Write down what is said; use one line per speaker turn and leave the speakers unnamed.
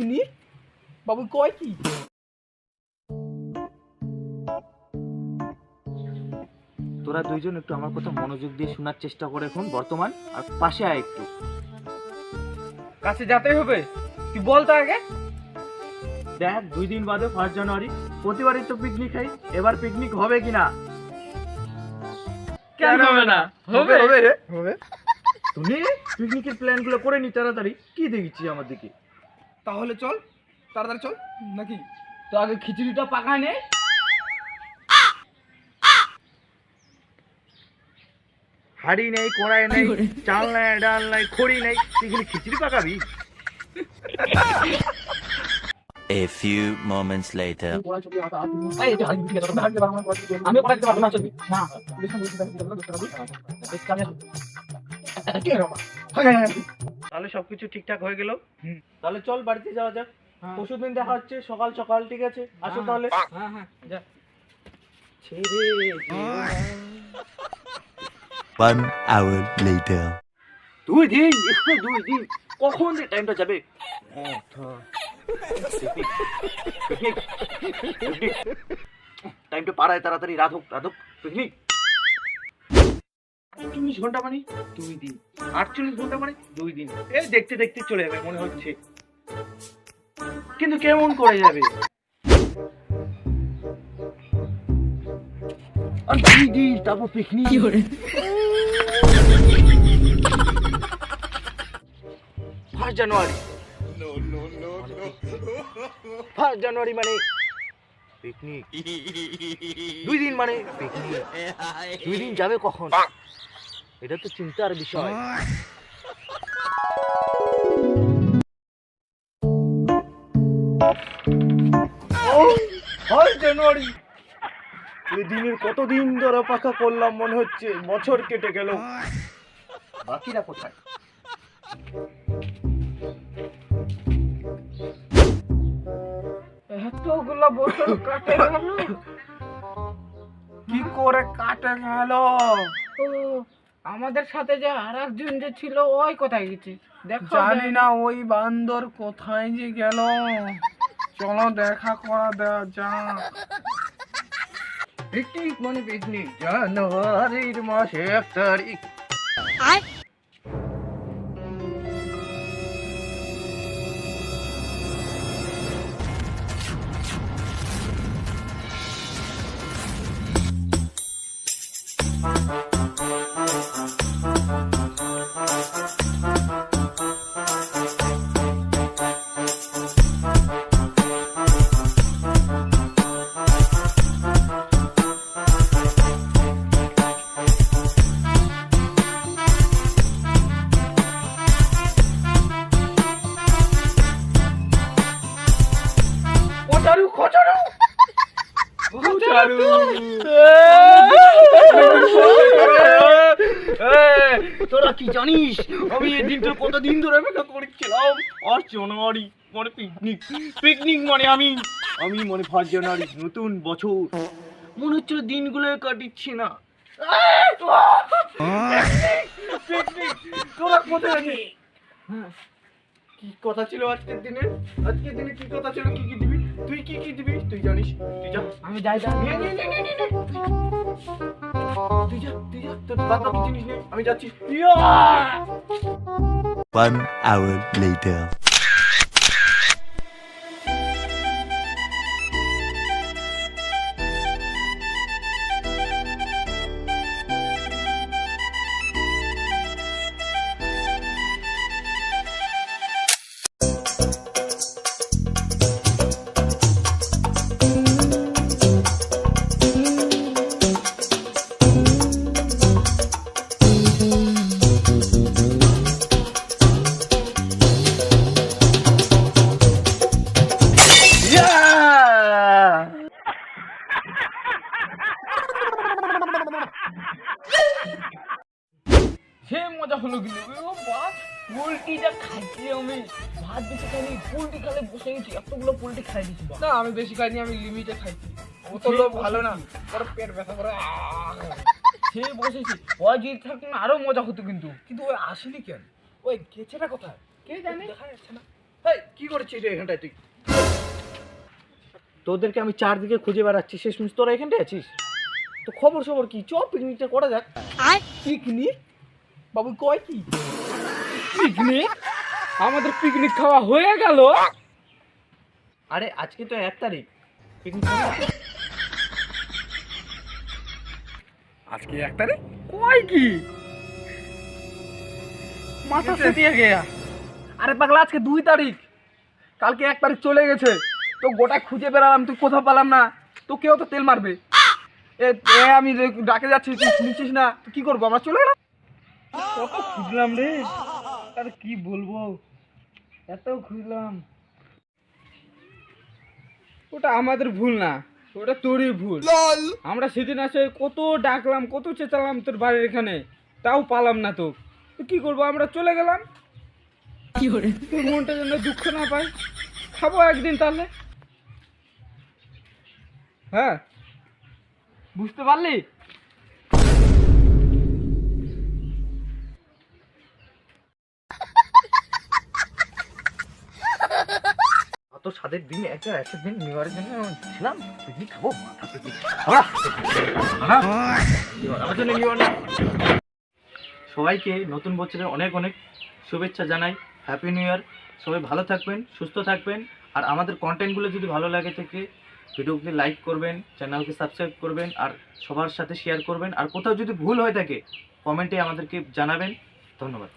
Picnic বাবু কয় কি?
তোরা দুইজন একটু আমার কথা মনোযোগ দিয়ে শোনার চেষ্টা করে এখন বর্তমান আর পাশে আয় একটু।
কাছে যেতেই হবে। তুই বল তো আগে।
দেখ দুই দিন বাদে ফার্স্ট জানুয়ারি প্রতিবারই তো পিকনিক খাই এবার পিকনিক হবে কিনা?
কেন হবে না? হবে?
হবে। রে
হবে।
তুমি পিকনিকের প্ল্যানগুলো করে নি তাড়াতাড়ি। কি দেখছি আমার দিকে?
তাহলে চল তাড়াতাড়ি চল নাকি তো আগে খিচুড়িটা পাকায় নে
হাড়ি নেই কড়াই নেই চাল নাই ডাল নাই খড়ি নেই তুই খিচুড়ি পাকাবি
A few moments later.
আমি
তাহলে সবকিছু ঠিকঠাক হয়ে গেল।
হুম।
তাহলে চল বাড়িতে যাওয়া যাক।
হ্যাঁ।
পরশু দিন দেখা হচ্ছে সকাল সকাল ঠিক আছে? আসো তাহলে।
হ্যাঁ। হ্যাঁ যা।
ছেড়ে
One hour later.
দুই দিন একটু দুই দিন। কখন যে টাইমটা যাবে? টাইমটা পাড়ায় তাড়াতাড়ি রাত রাধুক। রাত পিকনিক আটচল্লিশ ঘণ্টা মানে? দুই দিন। আটচল্লিশ ঘণ্টা মানে দুই দিন। এই দেখতে দেখতে চলে যাবে মনে হচ্ছে। কিন্তু কেমন করে যাবে? আর দুই দিন তারপর picnic first January. First January মানে পিকনিক দুই দিন মানে পিকনিক দুই দিন যাবে কখন? এটা তো চিন্তার বিষয়। First January. এই দিনের কতদিন ধরে অপেক্ষা করলাম মনে হচ্ছে বছর কেটে গেল। বাকিরা কোথায়?
এতগুলো বছর কাটে গেল।
কি করে কাটে গেল?
আমাদের সাথে যে আর একজন যে ছিল ওই কোথায় গেছে? দেখো
জানি না ওই বান্দর কোথায় যে গেল। চলো দেখা করা দেওয়া যা ঠিক মানে পিকনিক জানুয়ারির মাসে এক তারিখ তোরা কি জানিস? আমি এই দিনটা কতদিন ধরে অপেক্ষা করছিলাম? আর জানুয়ারি মানে পিকনিক পিকনিক মানে আমি আমি মানে ফার্স্ট জানুয়ারি, নতুন বছর। মনে হচ্ছিল দিনগুলো কাটিচ্ছি না। তোরা কোথায় আছিস? কি কথা ছিল আজকের দিনে? আজকের দিনে কি কথা ছিল? কি কি তুই কি কি দিবি? তুই জানিস? তুই যা।
আমি যাই যাই
নে, নে, নে, নে, নে, নে। তুই যা তুই যা। তোর বাদ বাকি জিনিস নে। আমি যাচ্ছি। ইয়া!
One hour later.
সে মজা হলো কিন্তু। ও পোলট্রিটা খাইছি আমি ভাত বেশি খাইনি পোলট্রি খালে বসে গেছি এতগুলো পোলট্রি খাই দিছি না আমি বেশি খাইনি আমি লিমিটে খাইছি। ও তো লোক ভালো না। তোর পেট ব্যথা করে সে বসেছি ওই যদি থাকতো না আরও মজা হতো কিন্তু। কিন্তু ওই আসেনি কেন? ওই গেছে না কোথায়? কে জানে? দেখা যাচ্ছে না।
এই, কি করছিস রে এখানটায় তুই? তোদেরকে আমি চারদিকে খুঁজে বেড়াচ্ছি শেষমেশ তোরা এখানটায় আছিস? তো খবর সবর কি? চ পিকনিকটা করা যাক।
পিকনিক বাবু কয় কি? পিকনিক? আমাদের পিকনিক খাওয়া হয়ে গেল।
আরে আজকে তো এক তারিখ। পিকনিক
আজকে এক তারিখ? কয় কি? মাথা সে দিয়ে গেয়া। আরে পাগলা আজকে দুই তারিখ। কালকে এক তারিখ চলে গেছে। তো গোটা খুঁজে বেড়ালাম তুই কোথাও পেলাম না। তো কেউ তো তেল মারবে। এ আমি ডাকে যাচ্ছি তুই শুনছিস না। কি করব? আমরা চলে গেলাম? কত খুঁজলাম রে? আর কি বলব? এত খুঁজলাম। ওটা আমাদের ভুল না ওটা তোরই ভুল। আমরা সেদিন আসে কত ডাকলাম কত চেঁচালাম তোর বাড়ির এখানে তাও পালাম না তো। তো কি করব আমরা চলে গেলাম। কি করে? তোর মনটা যেন দুঃখ না পাই খাব একদিন তাহলে। হ্যাঁ। বুঝতে পারলি?
অত স্বাদের দিন একটা একটা দিন নিউ ইয়ারের জন্য ছিলাম। পিকনিক খাব? সবাইকে নতুন বছরের অনেক অনেক শুভেচ্ছা জানাই। হ্যাপি নিউ ইয়ার সবাই ভালো থাকবেন, সুস্থ থাকবেন। আর আমাদের কন্টেন্টগুলো যদি ভালো লাগে থেকে, ভিডিওকে লাইক করবেন চ্যানেলকে সাবস্ক্রাইব করবেন, আর সবার সাথে শেয়ার করবেন। আর কোথাও যদি ভুল হয়ে থাকে কমেন্টে আমাদেরকে জানাবেন। ধন্যবাদ।